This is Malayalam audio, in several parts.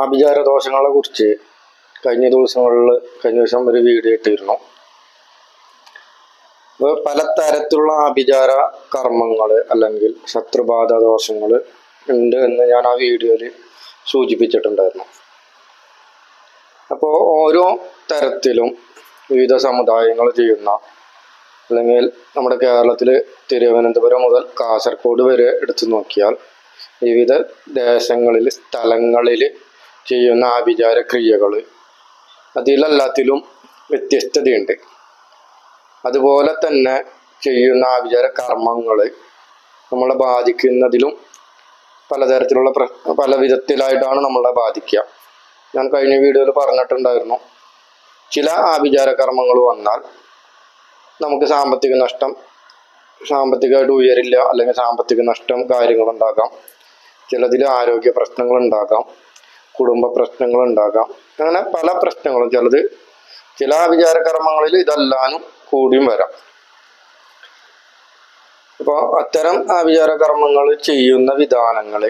ആഭിചാര ദോഷങ്ങളെ കുറിച്ച് കഴിഞ്ഞ ദിവസങ്ങളിൽ കഴിഞ്ഞ ദിവസം ഒരു വീഡിയോ ഇട്ടിരുന്നു. പലതരത്തിലുള്ള ആഭിചാര കർമ്മങ്ങൾ അല്ലെങ്കിൽ ശത്രുബാധ ദോഷങ്ങൾ ഉണ്ട് എന്ന് ഞാൻ ആ വീഡിയോയിൽ സൂചിപ്പിച്ചിട്ടുണ്ടായിരുന്നു. അപ്പോൾ ഓരോ തരത്തിലും വിവിധ സമുദായങ്ങൾ ചെയ്യുന്ന അല്ലെങ്കിൽ നമ്മുടെ കേരളത്തിൽ തിരുവനന്തപുരം മുതൽ കാസർഗോഡ് വരെ എടുത്തു നോക്കിയാൽ വിവിധ ദേശങ്ങളിൽ സ്ഥലങ്ങളിൽ ചെയ്യുന്ന ആഭിചാര ക്രിയകൾ അതിലെല്ലാത്തിലും വ്യത്യസ്തതയുണ്ട്. അതുപോലെ തന്നെ ചെയ്യുന്ന ആഭിചാര കർമ്മങ്ങൾ നമ്മളെ ബാധിക്കുന്നതിലും പലതരത്തിലുള്ള പ്ര പല വിധത്തിലായിട്ടാണ് നമ്മളെ ബാധിക്കുക. ഞാൻ കഴിഞ്ഞ വീഡിയോയിൽ പറഞ്ഞിട്ടുണ്ടായിരുന്നു. ചില ആഭിചാര കർമ്മങ്ങൾ വന്നാൽ നമുക്ക് സാമ്പത്തിക നഷ്ടം സാമ്പത്തികമായിട്ട് ഉയരില്ല അല്ലെങ്കിൽ സാമ്പത്തിക നഷ്ടം കാര്യങ്ങളുണ്ടാകാം. ചിലതിൽ ആരോഗ്യ പ്രശ്നങ്ങൾ ഉണ്ടാകാം കുടുംബ പ്രശ്നങ്ങൾ ഉണ്ടാകാം അങ്ങനെ പല പ്രശ്നങ്ങളും ചിലത് ചില വിചാരകർമ്മങ്ങളിൽ ഇതെല്ലാനും കൂടിയും വരാം. അപ്പോൾ അത്തരം ആഭിചാര കർമ്മങ്ങൾ ചെയ്യുന്ന വിധാനങ്ങൾ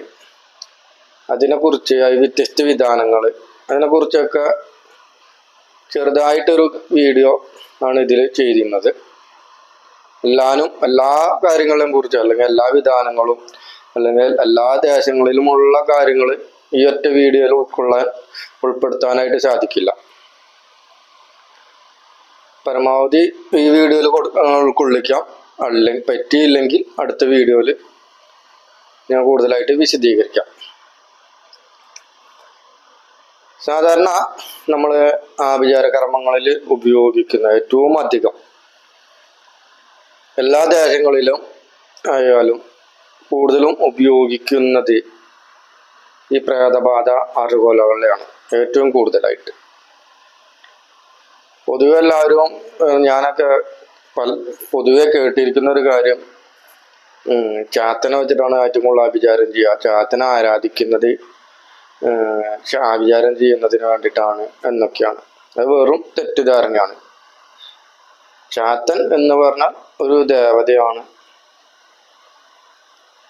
അതിനെക്കുറിച്ച് അത് വ്യത്യസ്ത വിധാനങ്ങൾ അതിനെക്കുറിച്ചൊക്കെ ചെറുതായിട്ടൊരു വീഡിയോ ആണ് ഇതിൽ ചെയ്തിരുന്നത്. എല്ലാനും എല്ലാ കാര്യങ്ങളെയും കുറിച്ച് അല്ലെങ്കിൽ എല്ലാ വിധാനങ്ങളും അല്ലെങ്കിൽ എല്ലാ ദേശങ്ങളിലുമുള്ള കാര്യങ്ങൾ ഈ ഒറ്റ വീഡിയോയിൽ ഉൾക്കൊള്ളാൻ ഉൾപ്പെടുത്താനായിട്ട് സാധിക്കില്ല. പരമാവധി ഈ വീഡിയോയിൽ ഉൾക്കൊള്ളിക്കാം. അല്ലെങ്കിൽ പറ്റിയില്ലെങ്കിൽ അടുത്ത വീഡിയോയിൽ ഞാൻ കൂടുതലായിട്ട് വിശദീകരിക്കാം. സാധാരണ നമ്മൾ ആഭിചാര കർമ്മങ്ങളിൽ ഉപയോഗിക്കുന്ന ഏറ്റവും അധികം എല്ലാ ദേശങ്ങളിലും ആയാലും കൂടുതലും ഉപയോഗിക്കുന്നത് ഈ പ്രേതബാധ അറിവുകളെയാണ് ഏറ്റവും കൂടുതലായിട്ട്. പൊതുവെ എല്ലാവരും ഞാനൊക്കെ പല പൊതുവെ കേട്ടിരിക്കുന്ന ഒരു കാര്യം ചാത്തനെ വെച്ചിട്ടാണ് ഏറ്റവും കൂടുതൽ ആഭിചാരം ചെയ്യുക. ചാത്തനെ ആരാധിക്കുന്നത് അഭിചാരം ചെയ്യുന്നതിന് വേണ്ടിയിട്ടാണ് എന്നൊക്കെയാണ്. അത് വെറും തെറ്റിദ്ധാരണയാണ്. ചാത്തൻ എന്ന് പറഞ്ഞാൽ ഒരു ദേവതയാണ്.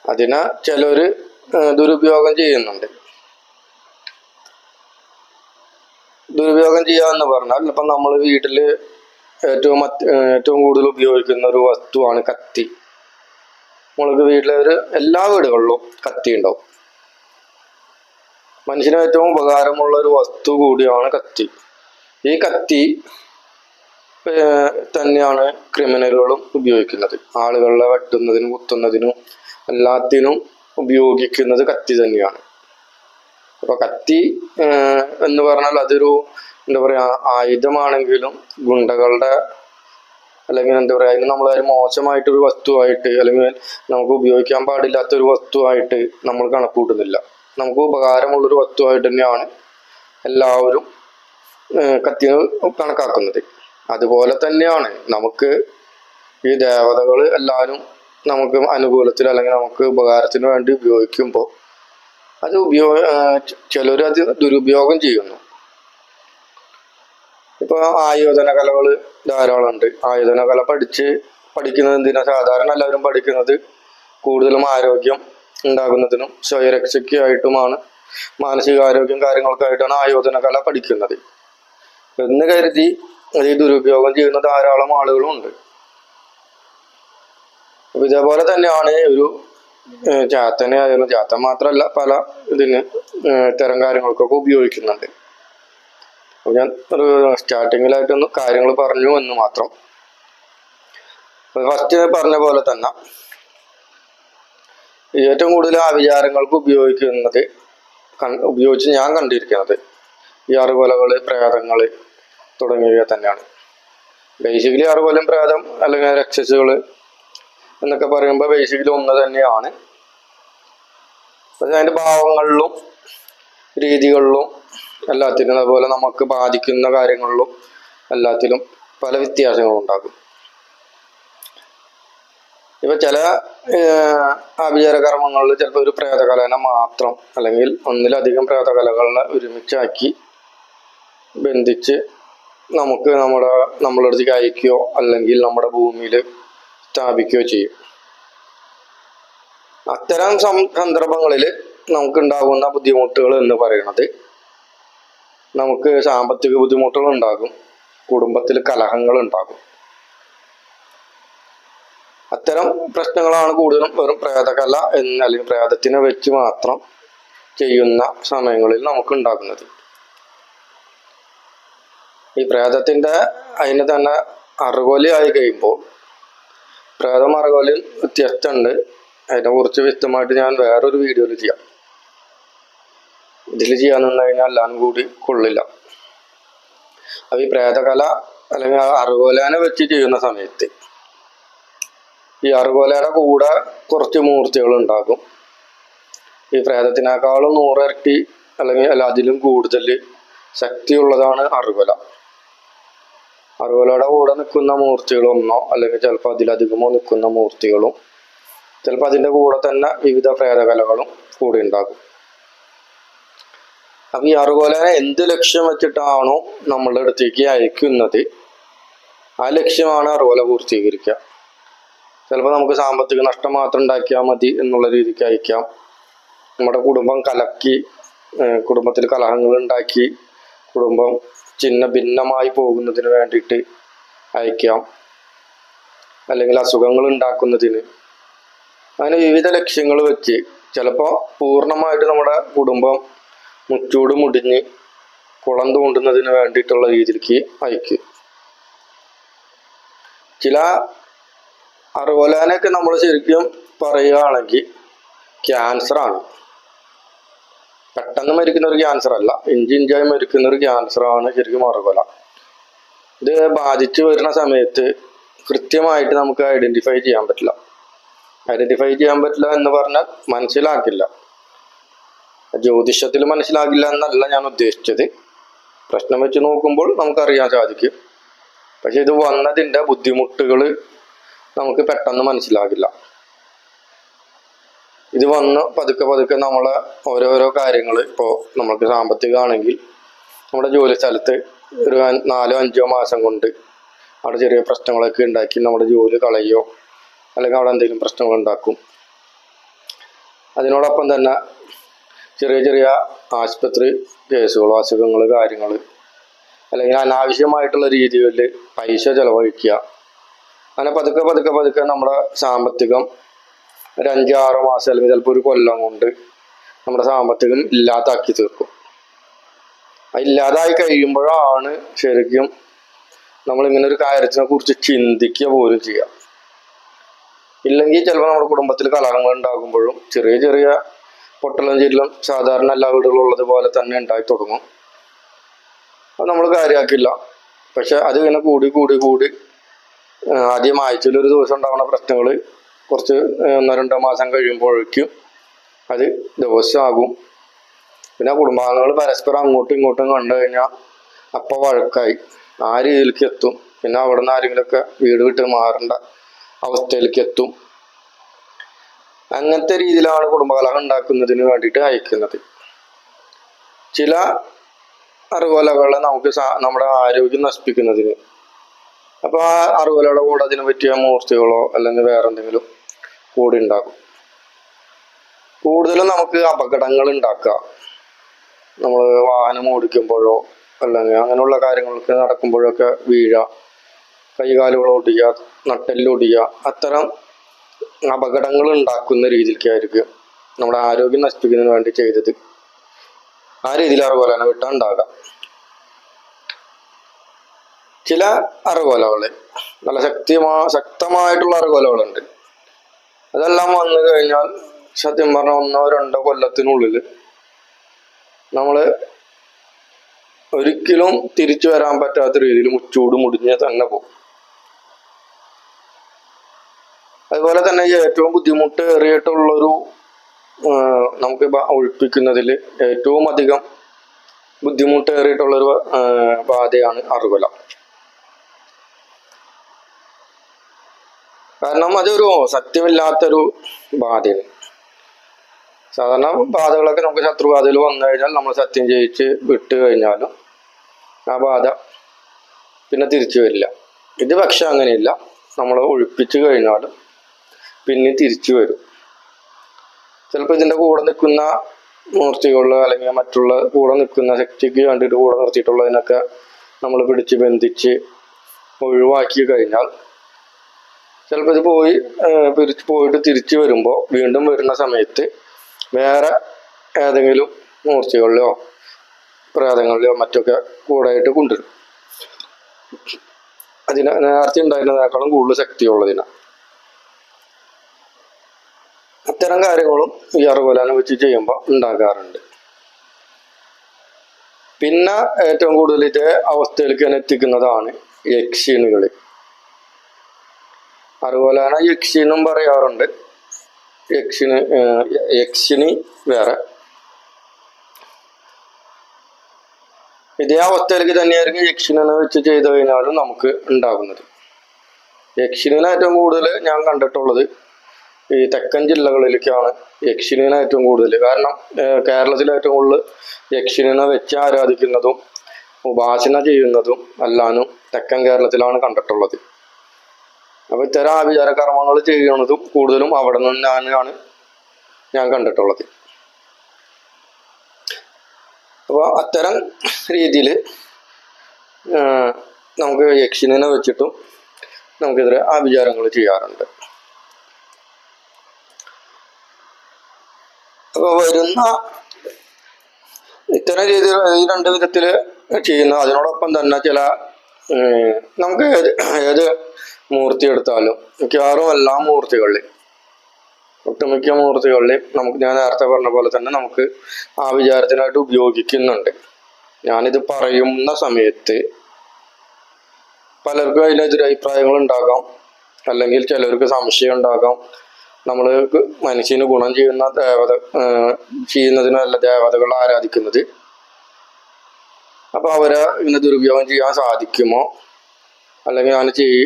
അതിനെ ചിലര് ദുരുപയോഗം ചെയ്യുന്നുണ്ട്. ദുരുപയോഗം ചെയ്യാന്ന് പറഞ്ഞാൽ ഇപ്പം നമ്മൾ വീട്ടിൽ ഏറ്റവും ഏറ്റവും കൂടുതൽ ഉപയോഗിക്കുന്ന ഒരു വസ്തുവാണ് കത്തി. നമ്മൾക്ക് വീട്ടിലെ ഒരു എല്ലാ വീടുകളിലും കത്തി ഉണ്ടാവും. മനുഷ്യന് ഏറ്റവും ഉപകാരമുള്ള ഒരു വസ്തു കൂടിയാണ് കത്തി. ഈ കത്തി തന്നെയാണ് ക്രിമിനലുകളും ഉപയോഗിക്കുന്നത്. ആളുകളെ വെട്ടുന്നതിനും കുത്തുന്നതിനും എല്ലാത്തിനും ഉപയോഗിക്കുന്നത് കത്തി തന്നെയാണ്. അപ്പൊ കത്തി എന്ന് പറഞ്ഞാൽ അതൊരു എന്താ പറയാ ആയുധമാണെങ്കിലും ഗുണ്ടകളുടെ അല്ലെങ്കിൽ എന്താ പറയാ അതിന് നമ്മൾ മോശമായിട്ടൊരു വസ്തുവായിട്ട് അല്ലെങ്കിൽ നമുക്ക് ഉപയോഗിക്കാൻ പാടില്ലാത്ത ഒരു വസ്തുവായിട്ട് നമ്മൾ കണക്കൂട്ടുന്നില്ല നമുക്ക് ഉപകാരമുള്ളൊരു വസ്തുവായിട്ട് തന്നെയാണ് എല്ലാവരും കത്തികൾ കണക്കാക്കുന്നത്. അതുപോലെ തന്നെയാണ് നമുക്ക് ഈ ദേവതകൾ എല്ലാവരും നമുക്ക് അനുകൂലത്തിൽ അല്ലെങ്കിൽ നമുക്ക് ഉപകാരത്തിന് വേണ്ടി ഉപയോഗിക്കുമ്പോൾ അത് ഉപയോഗ ചിലർ അത് ദുരുപയോഗം ചെയ്യുന്നു. ഇപ്പൊ ആയോധന കലകൾ ധാരാളം ഉണ്ട് ആയോധന കല പഠിച്ച് പഠിക്കുന്നത് എന്തിനാ? സാധാരണ എല്ലാവരും പഠിക്കുന്നത് കൂടുതലും ആരോഗ്യം ഉണ്ടാകുന്നതിനും സ്വയരക്ഷയ്ക്കായിട്ടുമാണ്. മാനസികാരോഗ്യം കാര്യങ്ങൾക്കായിട്ടാണ് ആയോധന കല പഠിക്കുന്നത്. എന്ന് കരുതി അത് ദുരുപയോഗം ചെയ്യുന്ന ധാരാളം ആളുകളും ഉണ്ട് ഇതേപോലെ തന്നെയാണ് ഒരു ചാത്തനെ ആയാലും ചാത്തൻ മാത്രമല്ല പല ഇതിന് ഇത്തരം കാര്യങ്ങൾക്കൊക്കെ ഉപയോഗിക്കുന്നുണ്ട്. ഞാൻ സ്റ്റാർട്ടിങ്ങിലായിട്ടൊന്ന് കാര്യങ്ങൾ പറഞ്ഞു എന്ന് മാത്രം. ഫസ്റ്റ് പറഞ്ഞ പോലെ തന്നെ ഏറ്റവും കൂടുതൽ ആവിചാരങ്ങൾക്ക് ഉപയോഗിക്കുന്നത് ഉപയോഗിച്ച് ഞാൻ കണ്ടിരിക്കുന്നത് ഈ അറുകൊലകൾ പ്രേതങ്ങൾ തുടങ്ങിയവ തന്നെയാണ്. ബേസിക്കലി അറുകൊലം പ്രേതം അല്ലെങ്കിൽ രക്ഷസുകൾ എന്നൊക്കെ പറയുമ്പോൾ ബേസിക്കലി ഒന്ന് തന്നെയാണ്. പക്ഷെ അതിന്റെ ഭാവങ്ങളിലും രീതികളിലും എല്ലാത്തിനും അതുപോലെ നമുക്ക് ബാധിക്കുന്ന കാര്യങ്ങളിലും എല്ലാത്തിലും പല വ്യത്യാസങ്ങളും ഉണ്ടാകും. ഇപ്പൊ ചില ആഭിചാര കർമ്മങ്ങളിൽ ചിലപ്പോൾ ഒരു പ്രേതകലനെ മാത്രം അല്ലെങ്കിൽ ഒന്നിലധികം പ്രേതകലകളെ ഒരുമിച്ചാക്കി ബന്ധിച്ച് നമുക്ക് നമ്മുടെ നമ്മളെടുത്ത് കഴിക്കുകയോ അല്ലെങ്കിൽ നമ്മുടെ ഭൂമിയിൽ സ്ഥാപിക്കുകയോ ചെയ്യും. അത്തരം സന്ദർഭങ്ങളിൽ നമുക്കുണ്ടാകുന്ന ബുദ്ധിമുട്ടുകൾ എന്ന് പറയുന്നത് നമുക്ക് സാമ്പത്തിക ബുദ്ധിമുട്ടുകൾ ഉണ്ടാകും കുടുംബത്തിൽ കലഹങ്ങൾ ഉണ്ടാകും അത്തരം പ്രശ്നങ്ങളാണ് കൂടുതലും വെറും പ്രേതകല എന്ന് അല്ലെങ്കിൽ പ്രേതത്തിനെ വെച്ച് മാത്രം ചെയ്യുന്ന സമയങ്ങളിൽ നമുക്ക് ഉണ്ടാകുന്നത് ഈ പ്രേതത്തിന്റെ അതിന് തന്നെ അറുകൊലയായി കഴിയുമ്പോൾ പ്രേതം അറുകോലിയും വ്യത്യസ്തമുണ്ട്. അതിനെ കുറിച്ച് വ്യക്തമായിട്ട് ഞാൻ വേറൊരു വീഡിയോയിൽ ചെയ്യാം. ഇതിൽ ചെയ്യാൻ നിന്ന് കഴിഞ്ഞാൽ എല്ലാം കൂടി കൊള്ളില്ല. അപ്പൊ ഈ പ്രേതകല അല്ലെങ്കിൽ അറുകോലേനെ വെച്ച് ചെയ്യുന്ന സമയത്ത് ഈ അറുകോലയുടെ കൂടെ കുറച്ച് മൂർത്തികൾ ഉണ്ടാകും. ഈ പ്രേതത്തിനേക്കാളും നൂറിരട്ടി അല്ലെങ്കിൽ അല്ല അതിലും കൂടുതൽ ശക്തിയുള്ളതാണ് അറുകോല. അറുകോലയുടെ കൂടെ നിൽക്കുന്ന മൂർത്തികളൊന്നോ അല്ലെങ്കിൽ ചിലപ്പോൾ അതിലധികമോ നിൽക്കുന്ന മൂർത്തികളും ചിലപ്പോൾ അതിന്റെ കൂടെ തന്നെ വിവിധ പ്രേതകലകളും കൂടി ഉണ്ടാകും. അപ്പം ഈ അറുകോലനെ എന്ത് ലക്ഷ്യം വെച്ചിട്ടാണോ നമ്മളുടെ അടുത്തേക്ക് അയക്കുന്നത്? ആ ലക്ഷ്യമാണ് അറുകോല പൂർത്തീകരിക്കുക. ചിലപ്പോൾ നമുക്ക് സാമ്പത്തിക നഷ്ടം മാത്രം ഉണ്ടാക്കിയാൽ മതി എന്നുള്ള രീതിക്ക് അയക്കാം. നമ്മുടെ കുടുംബം കലക്കി കുടുംബത്തിൽ കലഹങ്ങൾ ഉണ്ടാക്കി കുടുംബം ചിന്ന ഭിന്നമായി പോകുന്നതിന് വേണ്ടിയിട്ട് അയക്കാം. അല്ലെങ്കിൽ അസുഖങ്ങൾ ഉണ്ടാക്കുന്നതിന് അങ്ങനെ വിവിധ ലക്ഷ്യങ്ങൾ വെച്ച് ചിലപ്പോൾ പൂർണമായിട്ട് നമ്മുടെ കുടുംബം മുച്ചൂട് മുടിഞ്ഞ് കുളം തോണ്ടുന്നതിന് വേണ്ടിയിട്ടുള്ള രീതിക്ക് അയക്കും. ചില അറുപോലാനൊക്കെ നമ്മൾ ശരിക്കും പറയുകയാണെങ്കിൽ ക്യാൻസർ ആണ് പെട്ടെന്ന് മരിക്കുന്ന ഒരു ക്യാൻസർ അല്ല. ഇഞ്ചി ഇഞ്ചായി മരിക്കുന്ന ഒരു ക്യാൻസർ ആണ് ശരിക്കും മറുകൊല ഇത് ബാധിച്ചു വരുന്ന സമയത്ത് കൃത്യമായിട്ട് നമുക്ക് ഐഡന്റിഫൈ ചെയ്യാൻ പറ്റില്ല. ഐഡന്റിഫൈ ചെയ്യാൻ പറ്റില്ല എന്ന് പറഞ്ഞാൽ മനസ്സിലാക്കില്ല. ജ്യോതിഷത്തിൽ മനസ്സിലാകില്ല എന്നല്ല ഞാൻ ഉദ്ദേശിച്ചത്. പ്രശ്നം വെച്ച് നോക്കുമ്പോൾ നമുക്കറിയാൻ സാധിക്കും. പക്ഷെ ഇത് വന്നതിന്റെ ബുദ്ധിമുട്ടുകൾ നമുക്ക് പെട്ടെന്ന് മനസ്സിലാകില്ല. ഇത് വന്ന് പതുക്കെ പതുക്കെ നമ്മളെ ഓരോരോ കാര്യങ്ങൾ ഇപ്പോൾ നമുക്ക് സാമ്പത്തികമാണെങ്കിൽ നമ്മുടെ ജോലി സ്ഥലത്ത് ഒരു നാലോ അഞ്ചോ മാസം കൊണ്ട് അവിടെ ചെറിയ പ്രശ്നങ്ങളൊക്കെ ഉണ്ടാക്കി നമ്മുടെ ജോലി കളയോ അല്ലെങ്കിൽ അവിടെ എന്തെങ്കിലും പ്രശ്നങ്ങൾ ഉണ്ടാക്കും. അതിനോടൊപ്പം തന്നെ ചെറിയ ചെറിയ ആശുപത്രി കേസുകളോ അസുഖങ്ങൾ കാര്യങ്ങൾ അല്ലെങ്കിൽ അനാവശ്യമായിട്ടുള്ള രീതിയിൽ പൈസ ചെലവഴിക്കുക. അങ്ങനെ പതുക്കെ പതുക്കെ പതുക്കെ നമ്മുടെ സാമ്പത്തികം ഒരു അഞ്ചാറ് മാസം അല്ലെങ്കിൽ ചിലപ്പോൾ ഒരു കൊല്ലം കൊണ്ട് നമ്മുടെ സാമ്പത്തികം ഇല്ലാതാക്കി തീർക്കും. ഇല്ലാതായി കഴിയുമ്പോഴാണ് ശരിക്കും നമ്മളിങ്ങനെ ഒരു കാര്യത്തിനെ കുറിച്ച് ചിന്തിക്കുക പോലും ചെയ്യാം ഇല്ലെങ്കിൽ ചിലപ്പോൾ നമ്മുടെ കുടുംബത്തിൽ കലഹങ്ങൾ ഉണ്ടാകുമ്പോഴും ചെറിയ ചെറിയ പൊട്ടലും ചില്ലും സാധാരണ എല്ലാ വീടുകളും ഉള്ളതുപോലെ തന്നെ ഉണ്ടായി തുടങ്ങും. അത് നമ്മൾ കാര്യമാക്കില്ല. പക്ഷെ അത് ഇങ്ങനെ കൂടി കൂടി കൂടി ആദ്യം ആഴ്ചയിൽ ഒരു ദിവസം ഉണ്ടാവുന്ന പ്രശ്നങ്ങൾ കുറച്ച് ഒന്നോ രണ്ടോ മാസം കഴിയുമ്പോഴേക്കും അത് ദിവസമാകും. പിന്നെ കുടുംബാംഗങ്ങൾ പരസ്പരം അങ്ങോട്ടും ഇങ്ങോട്ടും കണ്ടു കഴിഞ്ഞാൽ അപ്പം വഴക്കായി. ആ രീതിയിലേക്ക് എത്തും. പിന്നെ അവിടെ നിന്ന് ആരെങ്കിലുമൊക്കെ വീട് വിട്ട് മാറേണ്ട അവസ്ഥയിലേക്ക് എത്തും. അങ്ങനത്തെ രീതിയിലാണ് കുടുംബകലഹം ഉണ്ടാക്കുന്നതിന് വേണ്ടിയിട്ട് അയക്കുന്നത്. ചില അറിവലകളെ നമുക്ക് നമ്മുടെ ആരോഗ്യം നശിപ്പിക്കുന്നതിന്. അപ്പോൾ ആ അറിവലയുടെ കൂടെ അതിനെ പറ്റിയ മൂർത്തികളോ അല്ലെങ്കിൽ വേറെ എന്തെങ്കിലും കൂടി ഉണ്ടാകും കൂടുതലും നമുക്ക് അപകടങ്ങൾ ഉണ്ടാക്കുക നമ്മൾ വാഹനം ഓടിക്കുമ്പോഴോ അല്ലെങ്കിൽ അങ്ങനെയുള്ള കാര്യങ്ങളൊക്കെ നടക്കുമ്പോഴൊക്കെ വീഴുക കൈകാലുകൾ ഒടിയുക നട്ടെല്ലൊടിയുക അത്തരം അപകടങ്ങൾ ഉണ്ടാക്കുന്ന രീതിക്കായിരിക്കും നമ്മുടെ ആരോഗ്യം നശിപ്പിക്കുന്നതിന് വേണ്ടി ചെയ്തത്. ആ രീതിയിൽ അറുകോലനെ വിട്ടാൽ ഉണ്ടാകാം ചില അറുകോലകൾ നല്ല ശക്തിമാ ശക്തമായിട്ടുള്ള അറുകോലകളുണ്ട്. അതെല്ലാം വന്നു കഴിഞ്ഞാൽ സത്യം പറഞ്ഞ ഒന്നോ രണ്ടോ കൊല്ലത്തിനുള്ളിൽ നമ്മൾ ഒരിക്കലും തിരിച്ചു വരാൻ പറ്റാത്ത രീതിയിൽ മുച്ചൂട് മുടിഞ്ഞ് തന്നെ പോകും. അതുപോലെ തന്നെ ഏറ്റവും ബുദ്ധിമുട്ട് ഏറിയിട്ടുള്ളൊരു നമുക്ക് ഒഴിപ്പിക്കുന്നതിൽ ഏറ്റവും അധികം ബുദ്ധിമുട്ട് ഏറിയിട്ടുള്ളൊരു ആ, ബാധയാണ് അറുകൊല കാരണം അതൊരു സത്യമില്ലാത്തൊരു ബാധയാണ്. സാധാരണ ബാധകളൊക്കെ നമുക്ക് ശത്രുബാധയിൽ വന്നു കഴിഞ്ഞാൽ നമ്മൾ സത്യം ചെയ്യിച്ച് വിട്ട് കഴിഞ്ഞാലും ആ ബാധ പിന്നെ തിരിച്ചു വരില്ല. ഇത് പക്ഷെ അങ്ങനെയില്ല. നമ്മൾ ഒഴിപ്പിച്ചു കഴിഞ്ഞാലും പിന്നെ തിരിച്ചു വരും. ചിലപ്പോൾ ഇതിന്റെ കൂടെ നിൽക്കുന്ന മൂർത്തികളിൽ അല്ലെങ്കിൽ മറ്റുള്ള കൂടെ നിൽക്കുന്ന ശക്തിക്ക് വേണ്ടിയിട്ട് കൂടെ നിർത്തിയിട്ടുള്ളതിനൊക്കെ നമ്മൾ പിടിച്ച് ബന്ധിച്ച് ഒഴിവാക്കി കഴിഞ്ഞാൽ ചിലപ്പോൾ ഇത് പോയി പിരിച്ചു പോയിട്ട് തിരിച്ചു വരുമ്പോൾ വീണ്ടും വരുന്ന സമയത്ത് വേറെ ഏതെങ്കിലും മൂർച്ചകളിലോ പ്രേതങ്ങളിലോ മറ്റൊക്കെ കൂടായിട്ട് കൊണ്ടുവരും. അതിന് നേരത്തെ ഉണ്ടായിരുന്നതിനേക്കാളും കൂടുതൽ ശക്തിയുള്ളതിന്. അത്തരം കാര്യങ്ങളും ഈ അറുപോലാനം വെച്ച് ചെയ്യുമ്പോൾ ഉണ്ടാക്കാറുണ്ട് പിന്നെ ഏറ്റവും കൂടുതൽ ഇതേ അവസ്ഥയിലേക്ക് തന്നെ എത്തിക്കുന്നതാണ് യക്ഷിണികൾ അറുകൊലാന തന്നെ യക്ഷിനും പറയാറുണ്ട്. യക്ഷിന് യക്ഷിന് വേറെ. ഇതേ അവസ്ഥയിലേക്ക് തന്നെയായിരിക്കും യക്ഷിനെ വെച്ച് ചെയ്തു കഴിഞ്ഞാലും നമുക്ക് ഉണ്ടാകുന്നത്. യക്ഷിനെ ഏറ്റവും കൂടുതൽ ഞാൻ കണ്ടിട്ടുള്ളത്. ഈ തെക്കൻ ജില്ലകളിലേക്കാണ് യക്ഷിനെ ഏറ്റവും കൂടുതൽ. കാരണം കേരളത്തിൽ ഏറ്റവും കൂടുതൽ യക്ഷിനെ വെച്ച് ആരാധിക്കുന്നതും ഉപാസന ചെയ്യുന്നതും എല്ലാനും തെക്കൻ കേരളത്തിലാണ് കണ്ടിട്ടുള്ളത്. അപ്പൊ ഇത്തരം ആഭിചാര കർമ്മങ്ങൾ ചെയ്യുന്നതും കൂടുതലും അവിടെ നിന്നാണ് ഞാൻ കണ്ടിട്ടുള്ളത്. അപ്പോൾ അത്തരം രീതിയിൽ നമുക്ക് യക്ഷിനെ വെച്ചിട്ടും നമുക്കിതിരെ ആഭിചാരങ്ങൾ ചെയ്യാറുണ്ട്. അപ്പോൾ വരുന്ന ഇത്തരം രീതിയിൽ ഈ രണ്ട് വിധത്തിൽ ചെയ്യുന്ന അതിനോടൊപ്പം തന്നെ ചില നമുക്ക് ഏത് മൂർത്തി എടുത്താലും മിക്കവാറും എല്ലാ മൂർത്തികളിലും ഒട്ടുമിക്ക മൂർത്തികളിലും നമുക്ക് ഞാൻ നേരത്തെ പറഞ്ഞ പോലെ തന്നെ നമുക്ക് ആ വിചാരത്തിനായിട്ട് ഉപയോഗിക്കുന്നുണ്ട്. ഞാനിത് പറയുന്ന സമയത്ത് പലർക്കും അതിനെതിരെ അഭിപ്രായങ്ങൾ ഉണ്ടാകാം. അല്ലെങ്കിൽ ചിലർക്ക് സംശയം ഉണ്ടാകാം. നമ്മൾ മനുഷ്യന് ഗുണം ചെയ്യുന്ന ദേവത ചെയ്യുന്നതിനല്ല ദേവതകൾ ആരാധിക്കുന്നത്. അപ്പൊ അവരെ ഇങ്ങനെ ദുരുപയോഗം ചെയ്യാൻ സാധിക്കുമോ? അല്ലെങ്കിൽ അവന് ചെയ്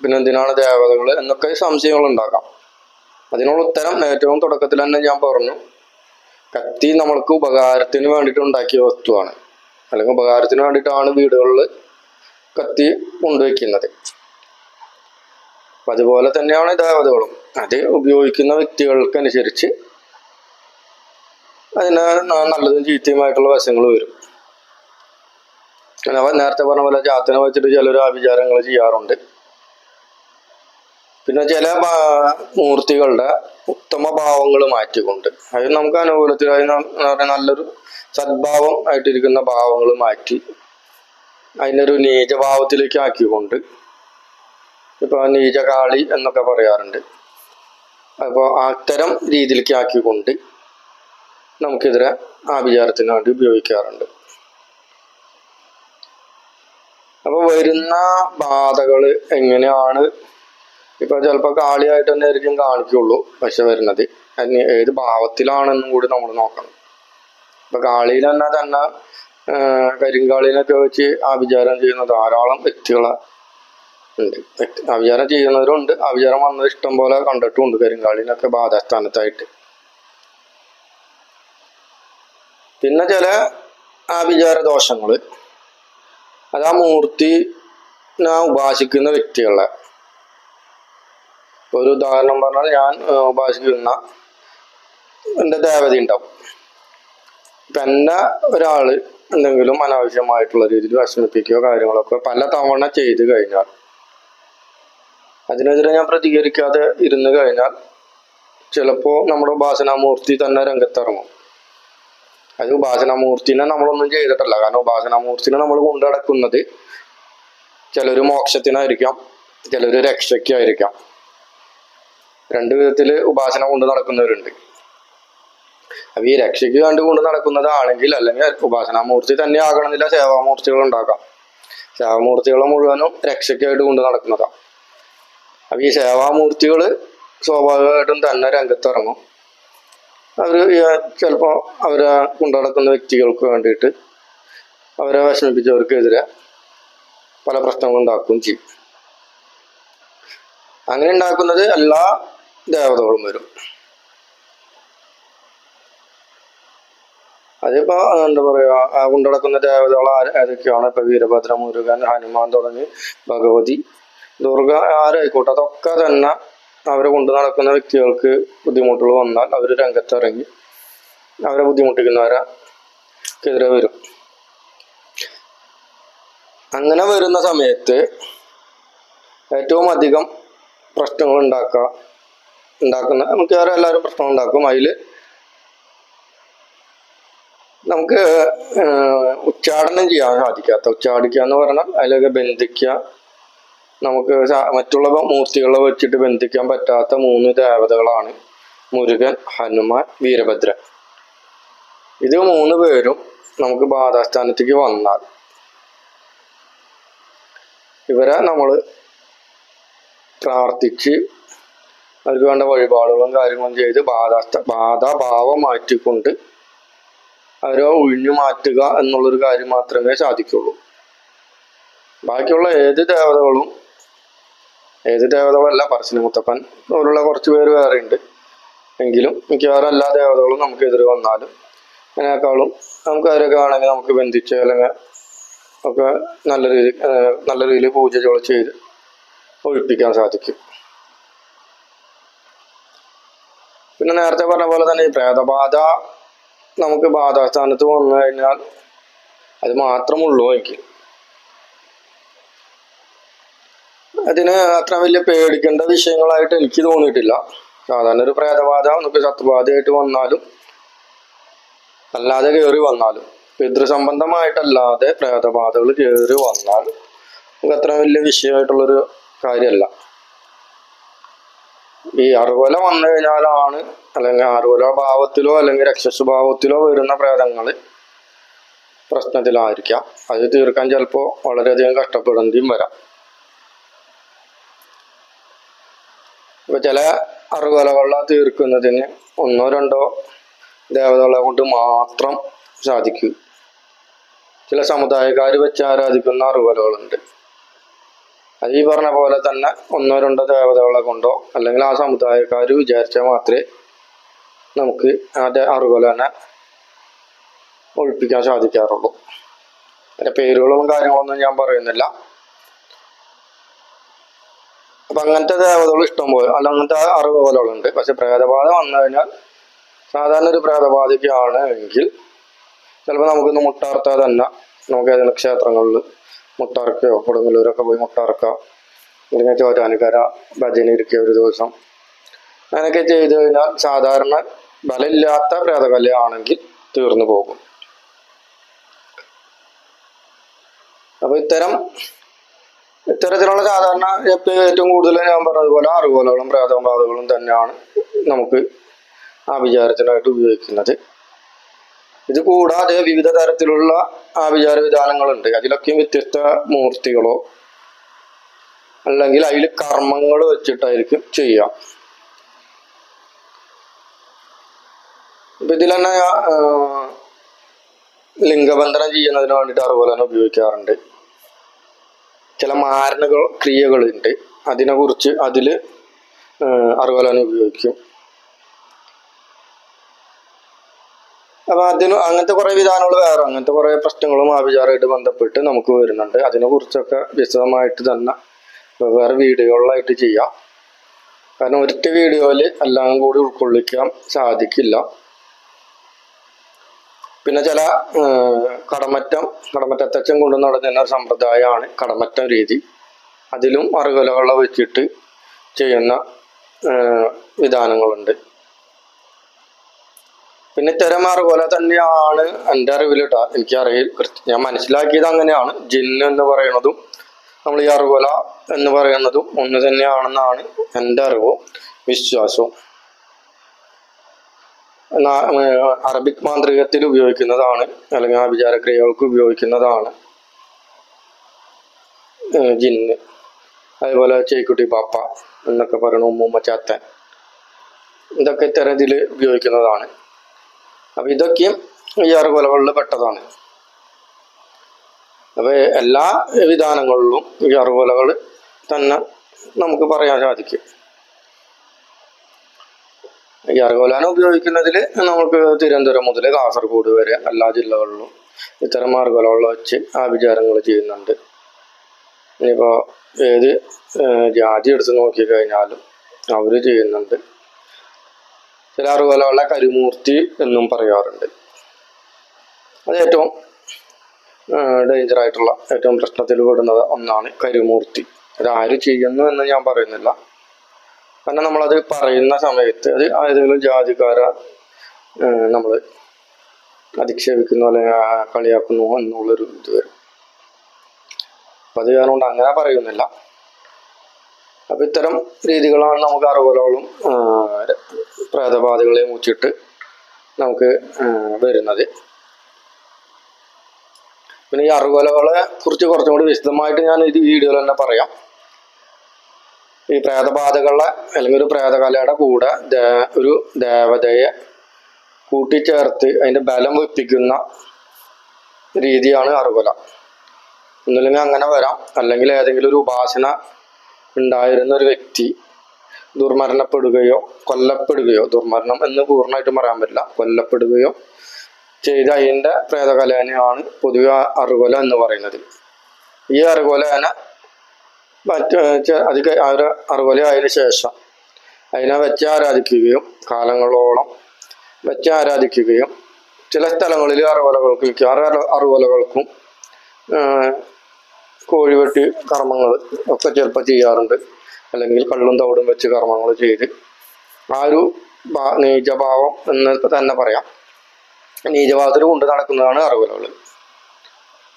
പിന്നെ എന്തിനാണ് ദേവതകൾ എന്നൊക്കെ സംശയങ്ങൾ ഉണ്ടാക്കാം അതിനുള്ള ഉത്തരം ഏറ്റവും തുടക്കത്തിൽ തന്നെ ഞാൻ പറഞ്ഞു. കത്തി നമ്മൾക്ക് ഉപകാരത്തിന് വേണ്ടിയിട്ട് ഉണ്ടാക്കിയ വസ്തുവാണ്. അല്ലെങ്കിൽ ഉപകാരത്തിന് വേണ്ടിയിട്ടാണ് വീടുകളിൽ കത്തി കൊണ്ടുവയ്ക്കുന്നത്. അതുപോലെ തന്നെയാണ് ദേവതകളും. അത് ഉപയോഗിക്കുന്ന വ്യക്തികൾക്കനുസരിച്ച് അതിന് നല്ലതും ചീത്തയുമായിട്ടുള്ള വശങ്ങൾ വരും. നേരത്തെ പറഞ്ഞ പോലെ ചാത്തനെ വെച്ചിട്ട് ചിലർ ആഭിചാരങ്ങൾ ചെയ്യാറുണ്ട്. പിന്നെ ചില മൂർത്തികളുടെ ഉത്തമ ഭാവങ്ങൾ മാറ്റിക്കൊണ്ട്. അത് നമുക്ക് അനുകൂലത്തിലായി നല്ലൊരു സദ്ഭാവം ആയിട്ടിരിക്കുന്ന ഭാവങ്ങൾ മാറ്റി അതിനൊരു നീചഭാവത്തിലേക്ക് ആക്കിക്കൊണ്ട് ഇപ്പൊ നീചകാളി എന്നൊക്കെ പറയാറുണ്ട്. അപ്പോൾ അത്തരം രീതിയിലേക്ക് ആക്കിക്കൊണ്ട് നമുക്കിതിരെ ആഭിചാരത്തിന് വേണ്ടി ഉപയോഗിക്കാറുണ്ട്. അപ്പൊ വരുന്ന ബാധകൾ എങ്ങനെയാണ്? ഇപ്പൊ ചിലപ്പോൾ കാളിയായിട്ട് തന്നെ ആയിരിക്കും കാണിക്കുള്ളൂ പക്ഷെ വരുന്നത്. അതിന് ഏത് ഭാവത്തിലാണെന്നും കൂടി നമ്മൾ നോക്കണം. ഇപ്പൊ കാളിയിൽ തന്നെ തന്നെ കരിങ്കാളിനൊക്കെ വെച്ച് ആഭിചാരം ചെയ്യുന്ന ധാരാളം വ്യക്തികളെ ഉണ്ട്. അഭിചാരം ചെയ്യുന്നവരുണ്ട്. അഭിചാരം വന്നത് ഇഷ്ടം പോലെ കണ്ടിട്ടുമുണ്ട് കരിങ്കാളിനൊക്കെ ബാധാസ്ഥാനത്തായിട്ട്. പിന്നെ ചില ആഭിചാര ദോഷങ്ങൾ അത് ആ മൂർത്തി ഉപാസിക്കുന്ന വ്യക്തികളെ. ഒരു ഉദാഹരണം പറഞ്ഞാൽ ഞാൻ ഉപാസിക്കുന്ന എന്റെ ദേവത ഉണ്ടാവും. ഇപ്പൊ എന്നെ ഒരാൾ എന്തെങ്കിലും അനാവശ്യമായിട്ടുള്ള രീതിയിൽ വിഷമിപ്പിക്കുകയോ കാര്യങ്ങളൊക്കെ പല തവണ ചെയ്ത് കഴിഞ്ഞാൽ അതിനെതിരെ ഞാൻ പ്രതികരിക്കാതെ ഇരുന്ന് കഴിഞ്ഞാൽ ചിലപ്പോൾ നമ്മുടെ ഉപാസനാമൂർത്തി തന്നെ രംഗത്തിറങ്ങും. അത് ഉപാസനാമൂർത്തിനെ നമ്മളൊന്നും ചെയ്തിട്ടല്ല. കാരണം ഉപാസനാമൂർത്തിനെ നമ്മൾ കൊണ്ടു നടക്കുന്നത് ചിലർ മോക്ഷത്തിനായിരിക്കാം ചിലർ രക്ഷയ്ക്കായിരിക്കാം. രണ്ടു വിധത്തിൽ ഉപാസന കൊണ്ട് നടക്കുന്നവരുണ്ട്. അപ്പൊ ഈ രക്ഷയ്ക്ക് കണ്ടു കൊണ്ട് നടക്കുന്നതാണെങ്കിൽ അല്ലെങ്കിൽ ഉപാസനാമൂർത്തി തന്നെ ആകണമെന്നില്ല സേവാമൂർത്തികൾ ഉണ്ടാക്കാം. സേവാമൂർത്തികളെ മുഴുവനും രക്ഷയ്ക്കായിട്ട് കൊണ്ട് നടക്കുന്നതാണ് അപ്പൊ ഈ സേവാമൂർത്തികൾ സ്വാഭാവികമായിട്ടും തന്നെ രംഗത്തിറങ്ങും. അവർ ചിലപ്പോൾ അവരെ കൊണ്ടുനടക്കുന്ന വ്യക്തികൾക്ക് വേണ്ടിയിട്ട് അവരെ വിഷമിപ്പിച്ചവർക്കെതിരെ പല പ്രശ്നങ്ങളും ഉണ്ടാക്കുകയും ചെയ്യും. അങ്ങനെ ഉണ്ടാക്കുന്നത് എല്ലാ ദേവതകളും വരും. അതിപ്പോ എന്താ പറയാ കൊണ്ടുനടക്കുന്ന ദേവതകൾ ഏതൊക്കെയാണ്? ഇപ്പൊ വീരഭദ്ര മുരുകൻ ഹനുമാൻ തുടങ്ങി ഭഗവതി ദുർഗ ആരായിക്കോട്ടെ അതൊക്കെ തന്നെ അവരെ കൊണ്ട് നടക്കുന്ന വ്യക്തികൾക്ക് ബുദ്ധിമുട്ടുകൾ വന്നാൽ അവർ രംഗത്തിറങ്ങി അവരെ ബുദ്ധിമുട്ടിക്കുന്നവരെ എതിരെ വരും. അങ്ങനെ വരുന്ന സമയത്ത് ഏറ്റവും അധികം പ്രശ്നങ്ങൾ ഉണ്ടാക്കുക ഉണ്ടാക്കുന്ന നമുക്ക് വേറെ എല്ലാവരും പ്രശ്നം ഉണ്ടാക്കും. അതിൽ നമുക്ക് ഉച്ചാടനം ചെയ്യാൻ സാധിക്കാത്ത ഉച്ചാടിക്കുക എന്ന് പറഞ്ഞാൽ അതിലൊക്കെ ബന്ധിക്കുക നമുക്ക് മറ്റുള്ള മൂർത്തികളെ വെച്ചിട്ട് ബന്ധിക്കാൻ പറ്റാത്ത മൂന്ന് ദേവതകളാണ് മുരുകൻ ഹനുമാൻ വീരഭദ്രൻ. ഇത് മൂന്ന് പേരും നമുക്ക് ബാധാസ്ഥാനത്തേക്ക് വന്നാൽ ഇവരെ നമ്മൾ പ്രാർത്ഥിച്ച് അവർക്ക് വേണ്ട വഴിപാടുകളും കാര്യങ്ങളും ചെയ്ത് ബാധാസ്ഥ ബാധാഭാവം മാറ്റിക്കൊണ്ട് അവരെ ഒഴിഞ്ഞു മാറ്റുക എന്നുള്ളൊരു കാര്യം മാത്രമേ സാധിക്കുള്ളൂ. ബാക്കിയുള്ള ഏത് ദേവതകളും ഏത് ദേവതകളല്ല പറശ്ശിനി പരശുമുത്തപ്പൻ പോലുള്ള കുറച്ച് പേര് വേറെ ഉണ്ട്. എങ്കിലും മിക്കവാറും എല്ലാ ദേവതകളും നമുക്ക് എതിര് വന്നാലും അതിനേക്കാളും നമുക്ക് അവരൊക്കെ ആണെങ്കിൽ നമുക്ക് ബന്ധിച്ച് അല്ലെങ്കിൽ ഒക്കെ നല്ല രീതി നല്ല രീതിയിൽ പൂജകൾ ചെയ്ത് ഒഴിപ്പിക്കാൻ സാധിക്കും. പിന്നെ നേരത്തെ പറഞ്ഞ പോലെ തന്നെ ഈ പ്രേതബാധ നമുക്ക് ബാധാസ്ഥാനത്ത് വന്നു കഴിഞ്ഞാൽ അത് മാത്രമുള്ളൂ എങ്കിൽ അതിന് അത്ര വലിയ പേടിക്കേണ്ട വിഷയങ്ങളായിട്ട് എനിക്ക് തോന്നിയിട്ടില്ല. സാധാരണ ഒരു പ്രേതബാധ നമുക്ക് ശത്രുബാധയായിട്ട് വന്നാലും അല്ലാതെ കയറി വന്നാലും പിതൃസംബന്ധമായിട്ടല്ലാതെ പ്രേതബാധകൾ കയറി വന്നാൽ നമുക്ക് അത്ര വലിയ വിഷയമായിട്ടുള്ളൊരു കാര്യമല്ല ഈ അറുകൊല വന്നു കഴിഞ്ഞാലാണ് അല്ലെങ്കിൽ അറുകൊല ഭാവത്തിലോ അല്ലെങ്കിൽ രക്ഷസ്വഭാവത്തിലോ വരുന്ന പ്രേതങ്ങൾ പ്രശ്നത്തിലായിരിക്കാം. അത് തീർക്കാൻ ചിലപ്പോൾ വളരെയധികം കഷ്ടപ്പെടേണ്ടിയും വരാം. ഇപ്പൊ ചില അറുകൊലകളെ തീർക്കുന്നതിന് ഒന്നോ രണ്ടോ ദേവതകളെ കൊണ്ട് മാത്രം സാധിക്കൂ. ചില സമുദായക്കാർ വെച്ച് ആരാധിക്കുന്ന അറുകലകളുണ്ട്. അത് ഈ പറഞ്ഞ പോലെ തന്നെ ഒന്നോ രണ്ടോ ദേവതകളെ കൊണ്ടോ അല്ലെങ്കിൽ ആ സമുദായക്കാർ വിചാരിച്ചാൽ മാത്രമേ നമുക്ക് ആ ദേ- അറുകൊല തന്നെ ഒഴിപ്പിക്കാൻ സാധിക്കാറുള്ളൂ. അതിന്റെ പേരുകളും കാര്യങ്ങളൊന്നും ഞാൻ പറയുന്നില്ല. അപ്പൊ അങ്ങനത്തെ ദേവതകൾ ഇഷ്ടം പോലെ അല്ല അങ്ങനത്തെ അറിവ് അറിവുകളുണ്ട് പക്ഷെ പ്രേതബാധ വന്നു കഴിഞ്ഞാൽ സാധാരണ ഒരു പ്രേതബാധയ്ക്കാണ് എങ്കിൽ ചിലപ്പോൾ നമുക്കിന്ന് മുട്ടാർത്താൽ തന്നെ നമുക്ക് ഏതെങ്കിലും ക്ഷേത്രങ്ങളിൽ മുട്ടാർക്കയോ കൊടുങ്ങല്ലൂരൊക്കെ പോയി മുട്ടാർക്കാം അല്ലെങ്കിൽ ചോറ്റാനിക്കര ഭജന ഇരിക്കുക ഒരു ദിവസം. അങ്ങനെയൊക്കെ ചെയ്തു കഴിഞ്ഞാൽ സാധാരണ ബലമില്ലാത്ത പ്രേതകല്യാണെങ്കിൽ തീർന്നു പോകും. അപ്പൊ ഇത്തരം ഇത്തരത്തിലുള്ള സാധാരണ ഏറ്റവും കൂടുതൽ ഞാൻ പറഞ്ഞതുപോലെ അറുകോലകളും പ്രേതബാധകളും തന്നെയാണ് നമുക്ക് ആഭിചാരത്തിനായിട്ട് ഉപയോഗിക്കുന്നത്. ഇത് കൂടാതെ വിവിധ തരത്തിലുള്ള ആഭിചാര വിധാനങ്ങളുണ്ട്. അതിലൊക്കെയും വ്യത്യസ്ത മൂർത്തികളോ അല്ലെങ്കിൽ അതിൽ കർമ്മങ്ങൾ വെച്ചിട്ടായിരിക്കും ചെയ്യാം ഇതിൽ തന്നെ ലിംഗബന്ധനം ചെയ്യുന്നതിന് വേണ്ടിയിട്ട് അറുപോലെ തന്നെ ഉപയോഗിക്കാറുണ്ട്. ചില മാരണകൾ ക്രിയകളുണ്ട്. അതിനെക്കുറിച്ച് അതിൽ അറിവലാൻ ഉപയോഗിക്കും. അപ്പൊ അതിന് അങ്ങനത്തെ കുറെ വിധാനങ്ങൾ വേറെ അങ്ങനത്തെ കുറെ പ്രശ്നങ്ങളും ആഭിചാരമായിട്ട് ബന്ധപ്പെട്ട് നമുക്ക് വരുന്നുണ്ട്. അതിനെ കുറിച്ചൊക്കെ വിശദമായിട്ട് തന്നെ വേറെ വീഡിയോകളിലായിട്ട് ചെയ്യാം. കാരണം ഒറ്റ വീഡിയോയിൽ എല്ലാം കൂടി ഉൾക്കൊള്ളിക്കാൻ സാധിക്കില്ല. പിന്നെ ചില കടമറ്റം കടമറ്റത്തച്ഛൻ കൊണ്ട് നടത്തുന്ന ഒരു സമ്പ്രദായമാണ് കടമറ്റം രീതി. അതിലും അറുകലകളെ വെച്ചിട്ട് ചെയ്യുന്ന വിധാനങ്ങളുണ്ട്. പിന്നെ ഇത്തരം അറുകൊല തന്നെയാണ് എന്റെ അറിവിലിട്ട. എനിക്കറിയിൽ ഞാൻ മനസ്സിലാക്കിയത് അങ്ങനെയാണ്. ജിന്ന് എന്ന് പറയുന്നതും നമ്മൾ ഈ അറുകൊല എന്ന് പറയുന്നതും ഒന്ന് തന്നെയാണെന്നാണ് എന്റെ അറിവും വിശ്വാസവും. അറബിക് മാന്ത്രികത്തിൽ ഉപയോഗിക്കുന്നതാണ് അല്ലെങ്കിൽ ആ വിചാരക്രിയകൾക്ക് ഉപയോഗിക്കുന്നതാണ് ജിന്ന്. അതുപോലെ ചേക്കുട്ടി പാപ്പ എന്നൊക്കെ പറയണ ഉമ്മൂമ്മ ചാത്തൻ. ഇതൊക്കെ ഇത്തരത്തിൽ ഉപയോഗിക്കുന്നതാണ്. അപ്പൊ ഇതൊക്കെയും ഈ അറുകൊലകളിൽ പെട്ടതാണ്. അപ്പൊ എല്ലാ വിധാനങ്ങളിലും ഈ അറുകൊലകൾ തന്നെ നമുക്ക് പറയാൻ സാധിക്കും. ഈ അറുകൊലാന ഉപയോഗിക്കുന്നതിൽ നമുക്ക് തിരുവനന്തപുരം മുതൽ കാസർഗോഡ് വരെ എല്ലാ ജില്ലകളിലും ഇത്തരം മാർഗോലകളിൽ വെച്ച് ആഭിചാരങ്ങൾ ചെയ്യുന്നുണ്ട്. ഇനിയിപ്പോൾ ഏത് ജാതി എടുത്ത് നോക്കിക്കഴിഞ്ഞാലും അവർ ചെയ്യുന്നുണ്ട്. ചില അറിവുകളെ കരിമൂർത്തി എന്നും പറയാറുണ്ട്. അത് ഏറ്റവും ഡേഞ്ചർ ആയിട്ടുള്ള ഏറ്റവും പ്രശ്നത്തിൽ പെടുന്നത് ഒന്നാണ് കരിമൂർത്തി. അത് ആര് ചെയ്യുന്നു എന്ന് ഞാൻ പറയുന്നില്ല. കാരണം നമ്മളത് പറയുന്ന സമയത്ത് അത് ഏതെങ്കിലും ജാതിക്കാര നമ്മൾ അധിക്ഷേപിക്കുന്നു അല്ലെങ്കിൽ കളിയാക്കുന്നു എന്നുള്ളൊരു ഇത് വരും. അപ്പം അത് കാരണം അങ്ങനെ പറയുന്നില്ല. അപ്പം ഇത്തരം രീതികളാണ് നമുക്ക് അറുപതോളം പ്രേതബാധകളെ മുച്ചിട്ട് നമുക്ക് വരുന്നത്. പിന്നെ ഈ അറിവുകളെ കുറിച്ച് കുറച്ചും കൂടി വിശദമായിട്ട് ഞാൻ ഇത് വീഡിയോയിൽ തന്നെ പറയാം. ഈ പ്രേതബാധകളെ അല്ലെങ്കിൽ ഒരു പ്രേതകലയുടെ കൂടെ ഒരു ദേവതയെ കൂട്ടിച്ചേർത്ത് അതിന്റെ ബലം വെപ്പിക്കുന്ന രീതിയാണ് അറുകൊല. ഒന്നുമില്ലെങ്കിൽ അങ്ങനെ വരാം. അല്ലെങ്കിൽ ഏതെങ്കിലും ഒരു ഉപാസന ഉണ്ടായിരുന്ന ഒരു വ്യക്തി ദുർമരണപ്പെടുകയോ കൊല്ലപ്പെടുകയോ ദുർമരണം എന്ന് പൂർണമായിട്ടും പറയാൻ പറ്റില്ല കൊല്ലപ്പെടുകയോ ചെയ്ത അതിന്റെ പ്രേതകലേനയാണ് പൊതുവെ അറുകൊല എന്ന് പറയുന്നത്. ഈ അറുകൊലേനെ അത് കഴി- ആ ആയതിനു ശേഷം. അതിനെ വെച്ച് ആരാധിക്കുകയും കാലങ്ങളോളം വെച്ച് ആരാധിക്കുകയും ചില സ്ഥലങ്ങളിൽ അറുവലകൾക്ക് മിക്കവാറും അറുവലകൾക്കും കോഴിവെട്ടി കർമ്മങ്ങൾ ഒക്കെ ചിലപ്പോൾ ചെയ്യാറുണ്ട്. അല്ലെങ്കിൽ കള്ളും തവിടും വെച്ച് കർമ്മങ്ങൾ ചെയ്ത് ആ ഒരു നീചഭാവം എന്ന് തന്നെ പറയാം. നീചഭാവത്തിൽ കൊണ്ട് നടക്കുന്നതാണ് അറിവുകൾ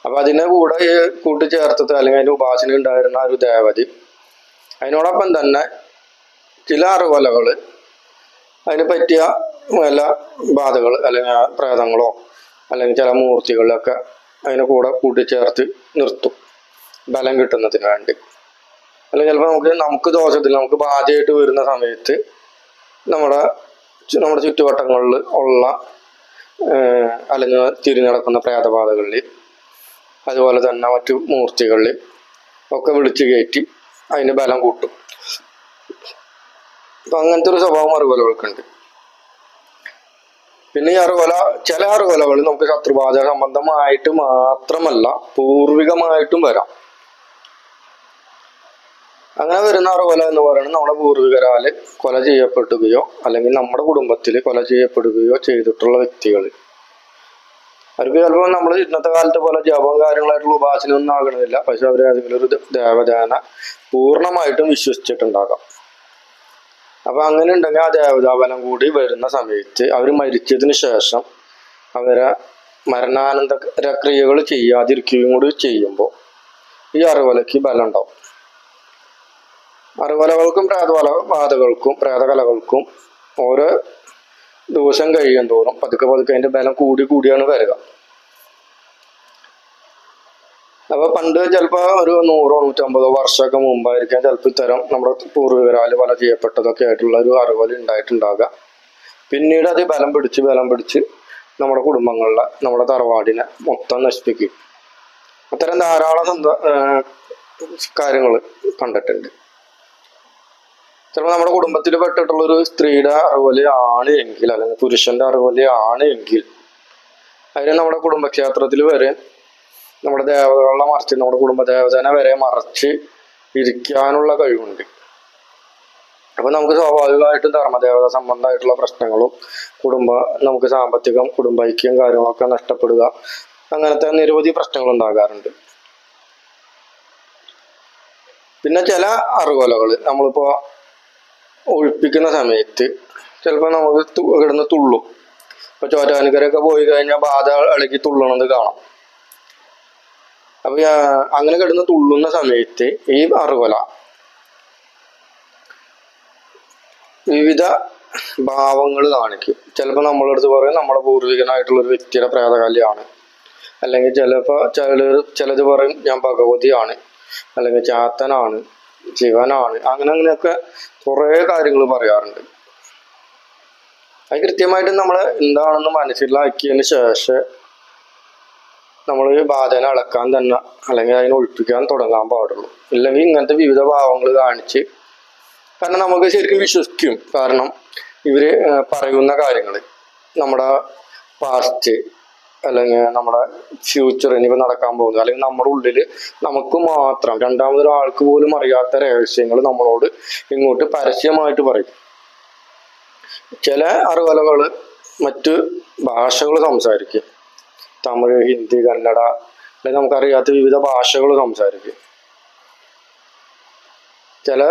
അപ്പൊ അതിനെ കൂടെ കൂട്ടിച്ചേർത്തത് അല്ലെങ്കിൽ അതിന്റെ ഉപാസന ഉണ്ടായിരുന്ന ഒരു ദേവതി. അതിനോടൊപ്പം തന്നെ ചില അറുകൊലകൾ അതിന് പറ്റിയ വല്ല ബാധകൾ അല്ലെങ്കിൽ പ്രേതങ്ങളോ അല്ലെങ്കിൽ ചില മൂർത്തികളൊക്കെ അതിനെ കൂടെ കൂട്ടിച്ചേർത്ത് നിർത്തും. ബലം കിട്ടുന്നതിന് വേണ്ടി. അല്ലെങ്കിൽ ചിലപ്പോൾ നമുക്ക് നമുക്ക് ദോഷത്തിൽ നമുക്ക് ബാധയായിട്ട് വരുന്ന സമയത്ത് നമ്മുടെ നമ്മുടെ ചുറ്റുവട്ടങ്ങളിൽ ഉള്ള അല്ലെങ്കിൽ തിരിഞ്ഞടക്കുന്ന തിരിഞ്ഞു പ്രേതബാധകളിൽ അതുപോലെ തന്നെ മറ്റു മൂർത്തികളിൽ ഒക്കെ വിളിച്ചു കയറ്റി അതിന് ബലം കൂട്ടും. അപ്പൊ അങ്ങനത്തെ ഒരു സ്വഭാവം അറുകൊലകൾക്കുണ്ട് പിന്നെ ഈ അറുകൊല ചില അറുകൊലകൾ നമുക്ക് ശത്രുബാധ സംബന്ധമായിട്ട് മാത്രമല്ല പൂർവികമായിട്ടും വരാം. അങ്ങനെ വരുന്ന അറുകൊല എന്ന് പറയുന്നത് നമ്മുടെ പൂർവികരാൽ കൊല ചെയ്യപ്പെടുകയോ അല്ലെങ്കിൽ നമ്മുടെ കുടുംബത്തിൽ കൊല ചെയ്യപ്പെടുകയോ ചെയ്തിട്ടുള്ള വ്യക്തികൾ അവർക്ക് ചിലപ്പോൾ നമ്മൾ ഇന്നത്തെ കാലത്തെ പോലെ ജപം കാര്യങ്ങളായിട്ടുള്ള ഉപാസന ഒന്നും ആകണമെന്നില്ല പക്ഷെ അവർ ഏതെങ്കിലും ഒരു ദേവദാന പൂർണമായിട്ടും വിശ്വസിച്ചിട്ടുണ്ടാകാം. അപ്പൊ അങ്ങനെ ഉണ്ടെങ്കിൽ ആ ദേവതാബലം കൂടി വരുന്ന സമയത്ത് അവർ മരിച്ചതിന് ശേഷം അവരെ മരണാനന്തര ക്രിയകൾ ചെയ്യാതിരിക്കുകയും കൂടി ചെയ്യുമ്പോൾ ഈ അറിവലയ്ക്ക് ബലം ഉണ്ടാവും അറിവലകൾക്കും പ്രേതവല ബാധകൾക്കും പ്രേതകലകൾക്കും ഓരോ ദിവസം കഴിയും തോറും. പതുക്കെ പതുക്കെ അതിന്റെ ബലം കൂടി കൂടിയാണ് വരിക. അപ്പൊ പണ്ട് ചിലപ്പോ ഒരു നൂറോ നൂറ്റമ്പതോ വർഷമൊക്കെ മുമ്പായിരിക്കാം ചിലപ്പോൾ ഇത്തരം നമ്മുടെ പൂർവികരാൽ പല ചെയ്യപ്പെട്ടതൊക്കെ ആയിട്ടുള്ള ഒരു അറിവൽ ഉണ്ടായിട്ടുണ്ടാകുക പിന്നീട് അത് ബലം പിടിച്ച് ബലം പിടിച്ച് നമ്മുടെ കുടുംബങ്ങളിലെ നമ്മുടെ തറവാടിനെ മൊത്തം നശിപ്പിക്കും അത്തരം ധാരാളം കാര്യങ്ങൾ കണ്ടിട്ടുണ്ട്. ചിലപ്പോൾ നമ്മുടെ കുടുംബത്തിൽ പെട്ടിട്ടുള്ള ഒരു സ്ത്രീയുടെ അറുപോലെ ആണ് എങ്കിൽ അല്ലെങ്കിൽ പുരുഷന്റെ അറുപോലെ ആണ് എങ്കിൽ അതിന് നമ്മുടെ കുടുംബക്ഷേത്രത്തിൽ വരെ നമ്മുടെ ദേവതകളെ മറച്ച് നമ്മുടെ കുടുംബ ദേവതനെ വരെ മറച്ച് ഇരിക്കാനുള്ള കഴിവുണ്ട്. അപ്പൊ നമുക്ക് സ്വാഭാവികമായിട്ടും ധർമ്മദേവത സംബന്ധമായിട്ടുള്ള പ്രശ്നങ്ങളും കുടുംബ നമുക്ക് സാമ്പത്തികം കുടുംബ ഐക്യം കാര്യങ്ങളൊക്കെ നഷ്ടപ്പെടുക അങ്ങനത്തെ നിരവധി പ്രശ്നങ്ങൾ ഉണ്ടാകാറുണ്ട്. പിന്നെ ചില അറിവലകൾ നമ്മളിപ്പോ ഒഴിപ്പിക്കുന്ന സമയത്ത് ചിലപ്പോൾ നമുക്ക് കിടന്ന് തുള്ളും. ഇപ്പൊ ചോറ്റാനിക്കരൊക്കെ പോയി കഴിഞ്ഞാൽ ബാധ ഇളകി തുള്ളണത് കാണാം. അപ്പൊ അങ്ങനെ കിടന്ന് തുള്ളുന്ന സമയത്ത് ഈ അറുകൊല വിവിധ ഭാവങ്ങൾ കാണിക്കും. ചിലപ്പോൾ നമ്മളടുത്ത് പറയും നമ്മുടെ പൂർവികനായിട്ടുള്ള ഒരു വ്യക്തിയുടെ പ്രേതകല്യാണ്. അല്ലെങ്കിൽ ചിലപ്പോൾ ചിലർ ചിലത് പറയും ഞാൻ ഭഗവതിയാണ്. അല്ലെങ്കിൽ ചാത്തനാണ്. ശിവനാണ് അങ്ങനെ അങ്ങനെയൊക്കെ കുറേ കാര്യങ്ങൾ പറയാറുണ്ട്. അത് കൃത്യമായിട്ട് നമ്മൾ എന്താണെന്ന് മനസ്സിലാക്കിയതിന് ശേഷം നമ്മൾ ബാധന അളക്കാൻ തന്നെ അല്ലെങ്കിൽ അതിനെ ഒഴിപ്പിക്കാൻ തുടങ്ങാൻ പാടുള്ളൂ. ഇല്ലെങ്കിൽ ഇങ്ങനത്തെ വിവിധ ഭാവങ്ങൾ കാണിച്ച് കാരണം നമുക്ക് ശരിക്കും വിശ്വസിക്കും. കാരണം ഇവർ പറയുന്ന കാര്യങ്ങൾ നമ്മുടെ പാസ്റ്റ് അല്ലെങ്കിൽ നമ്മുടെ ഫ്യൂച്ചർ ഇനിയിപ്പോൾ നടക്കാൻ പോകുന്നത്. അല്ലെങ്കിൽ നമ്മുടെ ഉള്ളിൽ നമുക്ക് മാത്രം രണ്ടാമതൊരാൾക്ക് പോലും അറിയാത്ത രഹസ്യങ്ങൾ നമ്മളോട് ഇങ്ങോട്ട് പരസ്യമായിട്ട് പറയും. ചില അറിവലകൾ മറ്റ് ഭാഷകൾ സംസാരിക്കും. തമിഴ് ഹിന്ദി കന്നഡ അല്ലെങ്കിൽ നമുക്കറിയാത്ത വിവിധ ഭാഷകൾ സംസാരിക്കും. ചില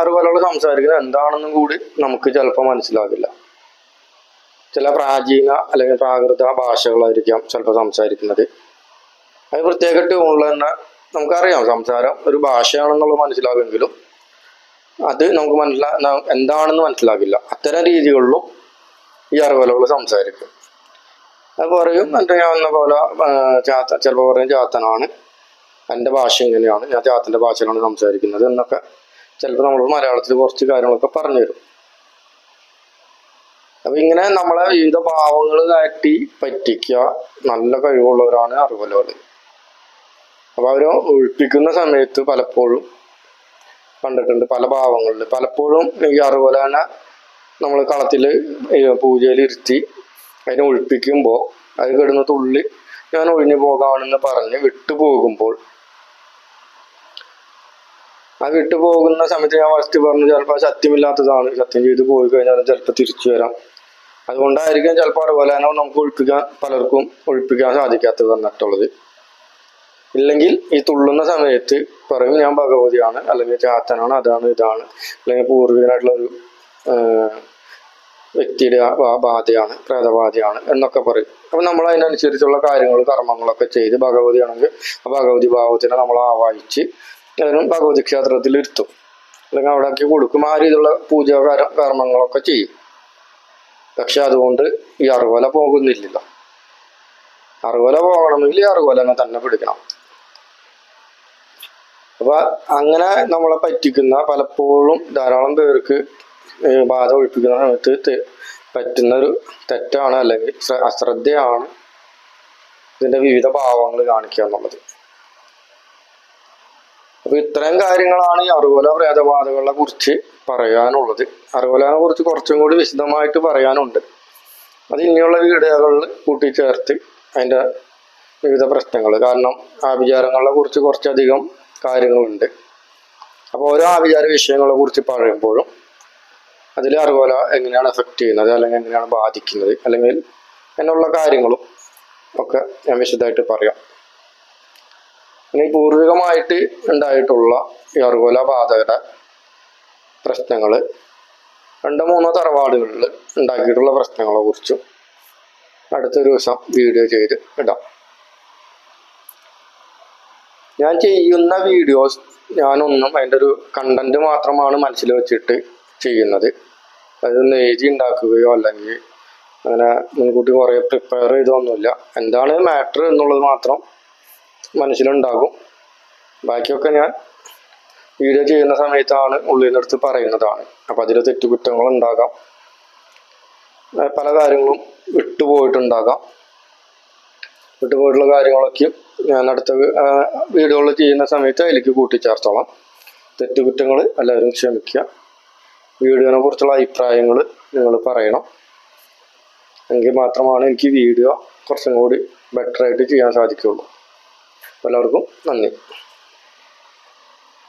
അറിവലകൾ സംസാരിക്കുന്നത് എന്താണെന്നും കൂടി നമുക്ക് ചിലപ്പോൾ മനസ്സിലാകില്ല. ചില പ്രാചീന അല്ലെങ്കിൽ പ്രാകൃത ഭാഷകളായിരിക്കാം ചിലപ്പോൾ സംസാരിക്കുന്നത്. അത് പ്രത്യേക ട്യൂണിൽ തന്നെ നമുക്കറിയാം സംസാരം ഒരു ഭാഷയാണെന്നുള്ളത് മനസ്സിലാകുമെങ്കിലും അത് നമുക്ക് മനസ്സിലാ എന്താണെന്ന് മനസ്സിലാകില്ല. അത്തരം രീതികളിലും ഈ അറിവലകൾ സംസാരിക്കും. അത് പറയും എന്നിട്ട് ഞാൻ എന്ന പോലെ ചാത്ത ചിലപ്പോൾ പറയും ചാത്തനാണ്. എന്റെ ഭാഷ ഇങ്ങനെയാണ്. ഞാൻ ചാത്തന്റെ ഭാഷയിലാണ് സംസാരിക്കുന്നത് എന്നൊക്കെ ചിലപ്പോൾ നമ്മൾ മലയാളത്തിൽ കുറച്ച് കാര്യങ്ങളൊക്കെ പറഞ്ഞു തരും അപ്പൊ ഇങ്ങനെ നമ്മളെ വിവിധ ഭാവങ്ങൾ കാട്ടി പറ്റിക്കുക നല്ല കഴിവുള്ളവരാണ് അറിവലകൾ അപ്പൊ അവർ ഒഴിപ്പിക്കുന്ന സമയത്ത് പലപ്പോഴും കണ്ടിട്ടുണ്ട് പല ഭാവങ്ങളിൽ. പലപ്പോഴും ഈ അറിവുപോലെ നമ്മൾ കളത്തിൽ പൂജയിൽ ഇരുത്തി അതിനെ ഒഴിപ്പിക്കുമ്പോൾ അത് കിടന്ന തുള്ളി ഞാൻ ഒഴിഞ്ഞു പോകാമെന്ന് പറഞ്ഞ് വിട്ടുപോകുമ്പോൾ ആ വിട്ടുപോകുന്ന സമയത്ത് ഞാൻ ഫസ്റ്റ് പറഞ്ഞു ചിലപ്പോൾ സത്യമില്ലാത്തതാണ്. സത്യം ചെയ്ത് പോയി കഴിഞ്ഞാൽ ചിലപ്പോൾ തിരിച്ചു വരാം. അതുകൊണ്ടായിരിക്കും ചിലപ്പോൾ അറിവലാനോ നമുക്ക് ഒഴിപ്പിക്കാൻ പലർക്കും ഒഴിപ്പിക്കാൻ സാധിക്കാത്തത് വന്നിട്ടുള്ളത്. ഇല്ലെങ്കിൽ ഈ തുള്ളുന്ന സമയത്ത് പറയും ഞാൻ ഭഗവതിയാണ് അല്ലെങ്കിൽ ചാത്തനാണ് അതാണ് ഇതാണ് അല്ലെങ്കിൽ പൂർവികനായിട്ടുള്ള ഒരു വ്യക്തിയുടെ ബാധയാണ് പ്രേതബാധയാണ് എന്നൊക്കെ പറയും. അപ്പൊ നമ്മൾ അതിനനുസരിച്ചുള്ള കാര്യങ്ങൾ കർമ്മങ്ങളൊക്കെ ചെയ്ത് ഭഗവതിയാണെങ്കിൽ ആ ഭഗവതി ഭാവത്തിനെ നമ്മൾ ആവാഹിച്ച് അതിനും ഭഗവതി ക്ഷേത്രത്തിൽ ഇരുത്തും. അല്ലെങ്കിൽ അവിടേക്ക് കൊടുക്കും. ആ രീതിയിലുള്ള പൂജ കർമ്മങ്ങളൊക്കെ ചെയ്യും. പക്ഷെ അതുകൊണ്ട് ഈ അറുകൊല പോകുന്നില്ലല്ലോ. അറുകൊല പോകണമെങ്കിൽ ഈ അറുകൊല അങ്ങ് തന്നെ പിടിക്കണം. അപ്പൊ അങ്ങനെ നമ്മളെ പറ്റിക്കുന്ന പലപ്പോഴും ധാരാളം പേർക്ക് ബാധ ഒഴിപ്പിക്കുന്ന സമയത്ത് പറ്റുന്നൊരു തെറ്റാണ് അല്ലെങ്കിൽ ശ്ര- അശ്രദ്ധയാണ് ഇതിന്റെ വിവിധ ഭാവങ്ങൾ കാണിക്കുക എന്നുള്ളത്. അപ്പൊ ഇത്രയും കാര്യങ്ങളാണ് ഈ അറുകൊല പ്രേതബാധകളെ കുറിച്ച് പറയാനുള്ളത്. അറുകൊലനെ കുറിച്ച് കുറച്ചും കൂടി വിശദമായിട്ട് പറയാനുണ്ട്. അത് ഇനിയുള്ള വീഡിയോകളിൽ കൂട്ടിച്ചേർത്ത് അതിന്റെ വിവിധ പ്രശ്നങ്ങൾ. കാരണം ആഭിചാരങ്ങളെ കുറിച്ച് കുറച്ചധികം കാര്യങ്ങളുണ്ട്. അപ്പോൾ ഓരോ ആഭിചാര വിഷയങ്ങളെ കുറിച്ച് പറയുമ്പോഴും അതിൽ അറുകൊല എങ്ങനെയാണ് എഫക്റ്റ് ചെയ്യുന്നത് അല്ലെങ്കിൽ എങ്ങനെയാണ് ബാധിക്കുന്നത് അല്ലെങ്കിൽ എന്നുള്ള കാര്യങ്ങളും ഒക്കെ ഞാൻ വിശദമായിട്ട് പറയാം. ഈ പൂർവികമായിട്ട് ഉണ്ടായിട്ടുള്ള അറുകൊല ബാധയുടെ പ്രശ്നങ്ങൾ രണ്ടോ മൂന്നോ തറവാടുകളിൽ ഉണ്ടാക്കിയിട്ടുള്ള പ്രശ്നങ്ങളെ കുറിച്ചും അടുത്തൊരു ദിവസം വീഡിയോ ചെയ്ത് ഇടാം. ഞാൻ ചെയ്യുന്ന വീഡിയോസ് ഞാനൊന്നും അതിന്റെ ഒരു കണ്ടന്റ് മാത്രമാണ് മനസ്സിൽ വെച്ചിട്ട് ചെയ്യുന്നത്. അതൊന്ന് എഴുതി ഉണ്ടാക്കുകയോ അല്ലെങ്കിൽ അങ്ങനെ മുൻകൂട്ടി കുറേ പ്രിപ്പയർ ചെയ്തൊന്നുമില്ല. എന്താണ് മാറ്റർ എന്നുള്ളത് മാത്രം മനസ്സിലുണ്ടാകും. ബാക്കിയൊക്കെ ഞാൻ വീഡിയോ ചെയ്യുന്ന സമയത്താണ് ഉള്ളിൽ നിന്നെടുത്ത് പറയുന്നതാണ്. അപ്പം അതിൽ തെറ്റുകുറ്റങ്ങൾ ഉണ്ടാകാം പല കാര്യങ്ങളും വിട്ടുപോയിട്ടുണ്ടാകാം. വിട്ടുപോയിട്ടുള്ള കാര്യങ്ങളൊക്കെ ഞാൻ അടുത്ത വീഡിയോകൾ ചെയ്യുന്ന സമയത്ത് അതിലേക്ക് കൂട്ടിച്ചേർത്തോളാം. തെറ്റുകുറ്റങ്ങൾ എല്ലാവരും ക്ഷമിക്കുക. വീഡിയോനെ കുറിച്ചുള്ള അഭിപ്രായങ്ങൾ നിങ്ങൾ പറയണം. എങ്കിൽ മാത്രമാണ് എനിക്ക് വീഡിയോ കുറച്ചും കൂടി ബെറ്ററായിട്ട് ചെയ്യാൻ സാധിക്കുള്ളൂ എല്ലാവർക്കും നന്ദി.